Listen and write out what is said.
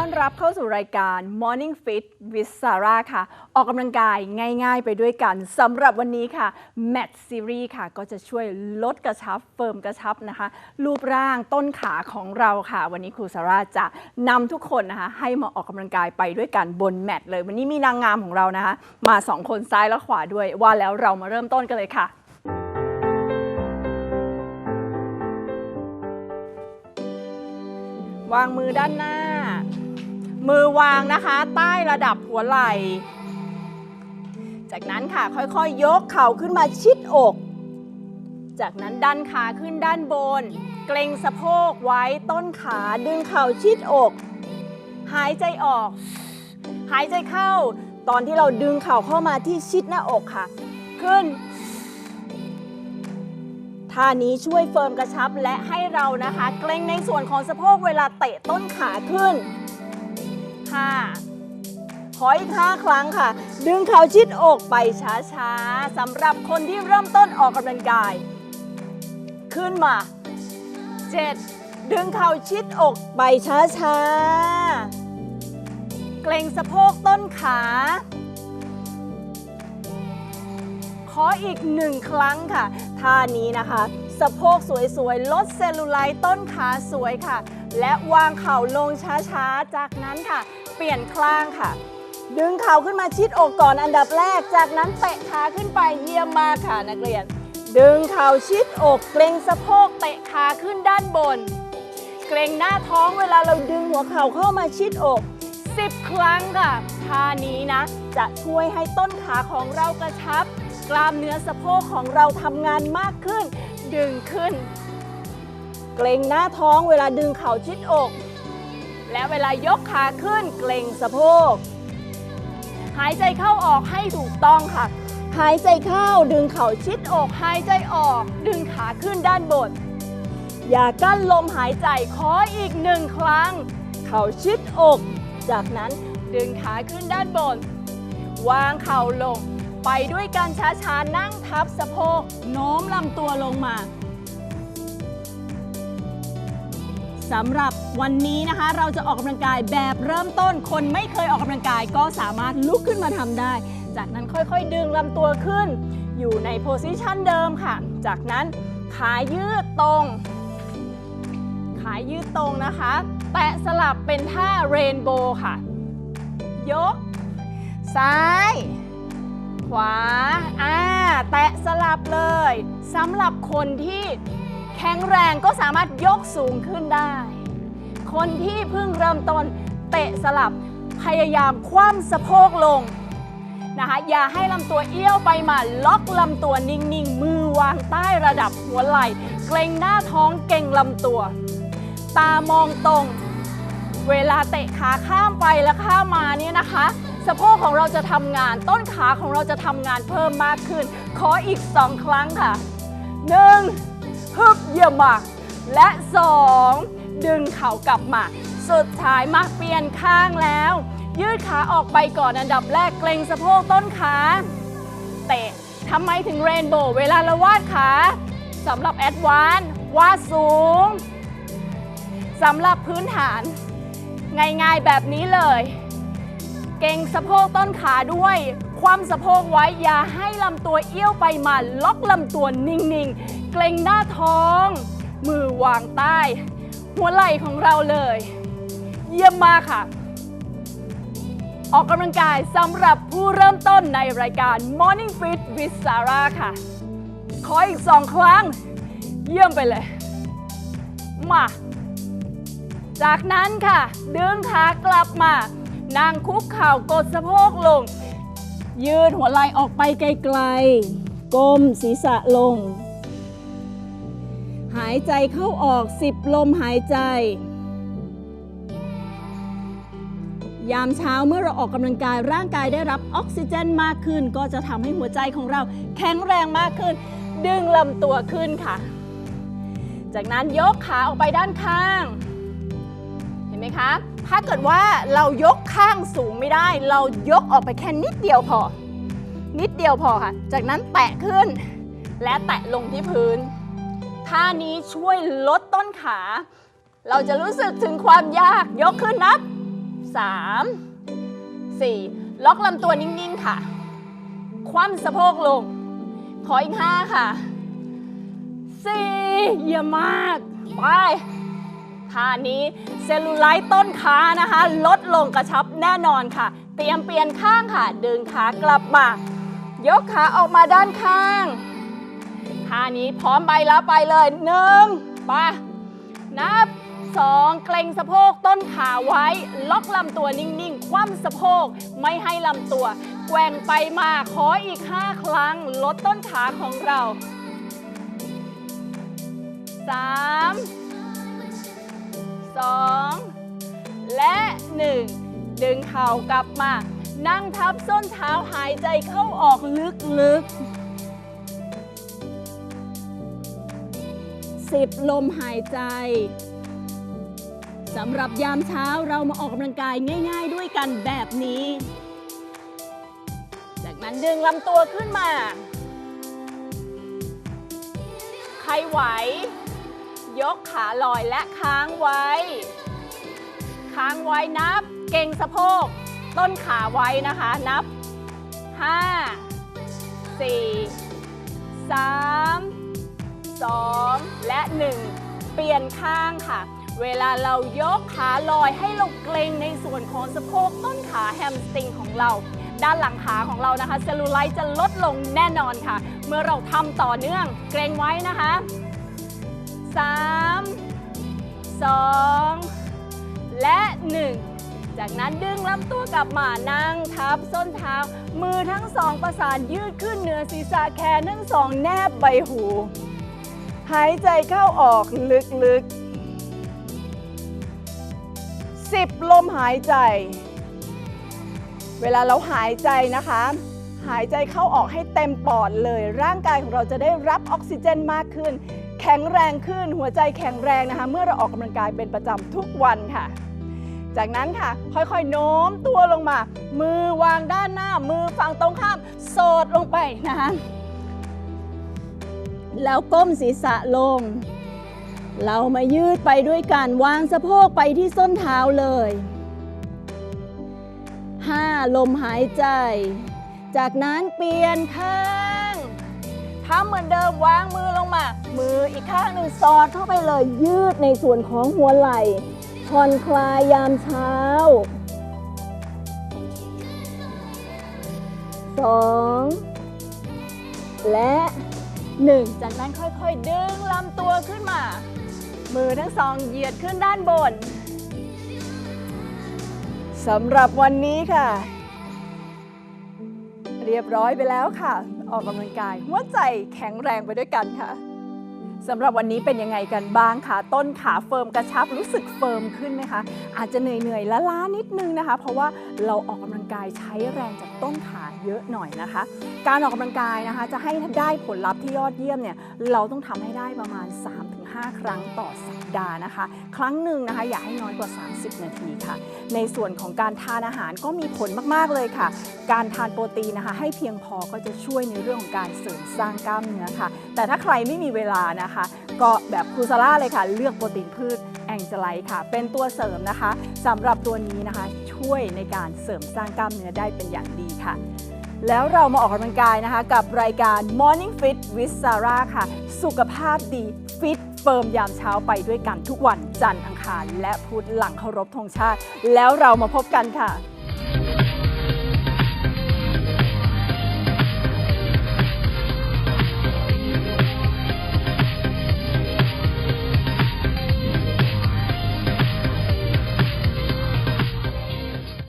ต้อนรับเข้าสู่รายการ Morning Fit with Sarah ค่ะ ออกกำลังกายง่ายๆไปด้วยกันสำหรับวันนี้ค่ะ Mat Series ค่ะ ก็จะช่วยลดกระชับเฟิร์มกระชับนะคะ รูปร่างต้นขาของเราค่ะ วันนี้ครูซาร่าจะนำทุกคนนะคะ ให้มาออกกำลังกายไปด้วยกันบนแมตเลย วันนี้มีนางงามของเรานะคะ มา 2 คนซ้ายและขวาด้วย ว่าแล้วเรามาเริ่มต้นกันเลยค่ะวางมือด้านหน้า มือวางนะคะ ใต้ระดับหัวไหล่ จากนั้นค่ะค่อยๆยยกเข่าขึ้นมาชิดอก จากนั้นดันขาขึ้นด้านบน เกรงสะโพกไว้ต้นขาดึงเข่าชิดอก หายใจออก หายใจเข้า ตอนที่เราดึงเข่าเข้ามาที่ชิดหน้าอกค่ะ ขึ้นท่านี้ช่วยเฟิร์มกระชับและให้เรานะคะ เกรงในส่วนของสะโพกเวลาเตะต้นขาขึ้น 5 ขออีก 5 ครั้งค่ะ ดึงเข่าชิดอกไปช้าๆสำหรับคนที่เริ่มต้นออกกำลังกาย ขึ้นมา 7 ดึงเข่าชิดอกไปช้าๆ เกรงสะโพกต้นขา ขออีกหนึ่งครั้งค่ะ ท่านี้นะคะ สะโพกสวยๆ ลดเซลลูไลท์ต้นขาสวยค่ะ และวางเข่าลงช้าๆ จากนั้นค่ะ เปลี่ยนคล้างค่ะ ดึงเข่าขึ้นมาชิดอกก่อนอันดับแรก จากนั้นเตะขาขึ้นไปเยี่ยมมากค่ะนักเรียน ดึงเข่าชิดอกเกรงสะโพกเตะขาขึ้นด้านบน เกรงหน้าท้องเวลาเราดึงหัวเข่าเข้ามาชิดอก10 ครั้งค่ะท่านี้นะ จะช่วยให้ต้นขาของเรากระชับ กล้ามเนื้อสะโพกของเราทำงานมากขึ้น ดึงขึ้น เกรงหน้าท้องเวลาดึงเข่าชิดอก และเวลายกขาขึ้นเกรงสะโพก หายใจเข้าออกให้ถูกต้องค่ะ หายใจเข้าดึงเข่าชิดอก หายใจออก ดึงขาขึ้นด้านบน อย่ากั้นลมหายใจขออีกหนึ่งครั้ง เข่าชิดอก จากนั้นดึงขาขึ้นด้านบน วางเข่าลง ไปด้วยการช้าๆนั่งทับสะโพกโน้มลำตัวลงมา สำหรับวันนี้นะคะ เราจะออกกำลังกายแบบเริ่มต้นคนไม่เคยออกกำลังกายก็สามารถลุกขึ้นมาทำได้ จากนั้นค่อยๆ ดึงลำตัวขึ้น อยู่ในโพซิชันเดิมค่ะ จากนั้นขายืดตรง ขายืดตรงนะคะ แตะสลับเป็นท่าเรนโบว์ค่ะ ยก ซ้าย ขวา อ่า แตะสลับเลยสำหรับคนที่ แข็งแรงก็สามารถยกสูงขึ้นได้ คนที่เพิ่งเริ่มต้นเตะสลับพยายามคว่ำสะโพกลงนะคะอย่าให้ลำตัวเอี้ยวไปมาล็อกลำตัวนิ่งๆ มือวางใต้ระดับหัวไหล่เกรงหน้าท้องเก่งลำตัว ตามองตรง เวลาเตะขาข้ามไปและข้ามมาเนี่ยนะคะ สะโพกของเราจะทำงาน ต้นขาของเราจะทำงานเพิ่มมากขึ้น ขออีก2ครั้งค่ะ 1. ฮึบเยี่ยมมากและ 2. ดึงเข่ากลับมา สุดท้ายมาเปลี่ยนข้างแล้ว ยืดขาออกไปก่อนอันดับแรกเกรงสะโพกต้นขาเตะทำไมถึงเรนโบว์เวลาเราวาดขาสำหรับแอดวานวาดสูงสำหรับพื้นฐาน ง่ายๆแบบนี้เลย เก่งสะโพกต้นขาด้วย ความสะโพกไว้อย่าให้ลำตัวเอี้ยวไปมาล็อกลำตัวนิ่งๆ เกรงหน้าท้อง มือวางใต้ หัวไหล่ของเราเลย เยี่ยมมากค่ะ ออกกำลังกายสำหรับผู้เริ่มต้นในรายการ Morning Fit with Sara ค่ะ ขออีกสองครั้ง เยี่ยมไปเลย มาจากนั้นค่ะ ดึงขากลับมา นั่งคุกเข่ากดสะโพกลง ยืดหัวไหล่ออกไปไกลๆ ก้มศีรษะลง หายใจเข้าออก10ลมหายใจ ยามเช้าเมื่อเราออกกำลังกายร่างกายได้รับออกซิเจนมากขึ้น ก็จะทำให้หัวใจของเราแข็งแรงมากขึ้น ดึงลำตัวขึ้นค่ะ จากนั้นยกขาออกไปด้านข้าง เห็นไหมคะ ถ้าเกิดว่าเรายกข้างสูงไม่ได้ เรายกออกไปแค่นิดเดียวพอ นิดเดียวพอค่ะ จากนั้นแตะขึ้น และแตะลงที่พื้น ท่านี้ช่วยลดต้นขา เราจะรู้สึกถึงความยาก ยกขึ้นนับ 3 4 ล็อกลำตัวนิ่งๆค่ะ คว่ำสะโพกลง ขออีก 5 ค่ะ 4 เยี่ยมมาก ไป ท่านี้เซลลูไลท์ต้นขานะคะ ลดลงกระชับแน่นอนค่ะ เตรียมเปลี่ยนข้างค่ะ ดึงขากลับมา ยกขาออกมาด้านข้างท่านี้พร้อมไปแล้วไปเลยหนึ่งไปนับสองเกรงสะโพกต้นขาไว้ ล็อกลำตัวนิ่งๆ คว่ำสะโพกไม่ให้ลำตัว แกว่งไปมาขออีก 5 ครั้ง ลดต้นขาของเรา 3 1ดึงเข่ากลับมา นั่งทับส้นเท้าหายใจเข้าออกลึกๆสิบลมหายใจสำหรับยามเช้าเรามาออกกำลังกายง่าย ๆ ด้วยกันแบบนี้ จากนั้นดึงลำตัวขึ้นมา ใครไหว ยกขาลอยและค้างไว้ ค้างไว้นับ เก่งสะโพก ต้นขาไว้นะคะ นับ 5 4 3 2 และ 1 เปลี่ยนข้างค่ะ เวลาเรายกขาลอยให้เราเกรงในส่วนของสะโพกต้นขาแฮมสตริงของเราด้านหลังขาของเรานะคะเซลลูไลท์จะลดลงแน่นอนค่ะ เมื่อเราทำต่อเนื่องเกรงไว้นะคะ 3 2 และ 1 จากนั้นดึงลำตัวกลับมานั่งทับส้นเท้า มือทั้งสองประสานยืดขึ้นเหนือศีรษะแขนทั้งสองแนบใบหู หายใจเข้าออกลึกๆ10ลมหายใจ เวลาเราหายใจนะคะ หายใจเข้าออกให้เต็มปอดเลย ร่างกายของเราจะได้รับออกซิเจนมากขึ้น แข็งแรงขึ้นหัวใจแข็งแรงนะคะ เมื่อเราออกกำลังกายเป็นประจำทุกวันค่ะ จากนั้นค่ะ ค่อยๆโน้มตัวลงมา มือวางด้านหน้า มือฝั่งตรงข้ามโสดลงไปนะคะแล้วก้มศีรษะลง เรามายืดไปด้วยกันวางสะโพกไปที่ส้นเท้าเลย 5 ลมหายใจ จากนั้นเปลี่ยนข้าง ทำเหมือนเดิมวางมือลงมา มืออีกข้างหนึ่งสอดเข้าไปเลยยืดในส่วนของหัวไหล่ผ่อนคลายยามเช้า2และ1จากนั้นค่อยๆ ดึงลำตัวขึ้นมา มือทั้งสองเหยียดขึ้นด้านบนสำหรับวันนี้ค่ะ เรียบร้อยไปแล้วค่ะ ออกกำลังกาย หัวใจแข็งแรงไปด้วยกันค่ะสำหรับวันนี้เป็นยังไงกันบ้างคะต้นขาเฟิร์มกระชับรู้สึกเฟิร์มขึ้นไหมคะอาจจะเหนื่อยๆล้าๆนิดนึงนะคะ เพราะว่าเราออกกำลังกายใช้แรงจากต้นขาเยอะหน่อยนะคะ การออกกำลังกายนะคะ จะให้ได้ผลลัพธ์ที่ยอดเยี่ยมเนี่ยเราต้องทำให้ได้ประมาณ 5 ครั้งต่อสัปดาห์นะคะ ครั้งหนึ่งนะคะ อย่าให้น้อยกว่า 30 นาทีค่ะ ในส่วนของการทานอาหารก็มีผลมากๆเลยค่ะ การทานโปรตีนนะคะ ให้เพียงพอก็จะช่วยในเรื่องของการเสริมสร้างกล้ามเนื้อค่ะ แต่ถ้าใครไม่มีเวลานะคะ ก็แบบครูซาร่าเลยค่ะ เลือกโปรตีนพืชแองเจไลท์ค่ะ เป็นตัวเสริมนะคะสำหรับตัวนี้นะคะ ช่วยในการเสริมสร้างกล้ามเนื้อได้เป็นอย่างดีค่ะแล้วเรามาออกกำลังกายนะคะ กับรายการ Morning Fit with Sarah ค่ะ สุขภาพดี ฟิต เฟิร์มยามเช้าไปด้วยกันทุกวันจันทร์อังคาร และพุธหลังเคารพธงชาติ แล้วเรามาพบกันค่ะ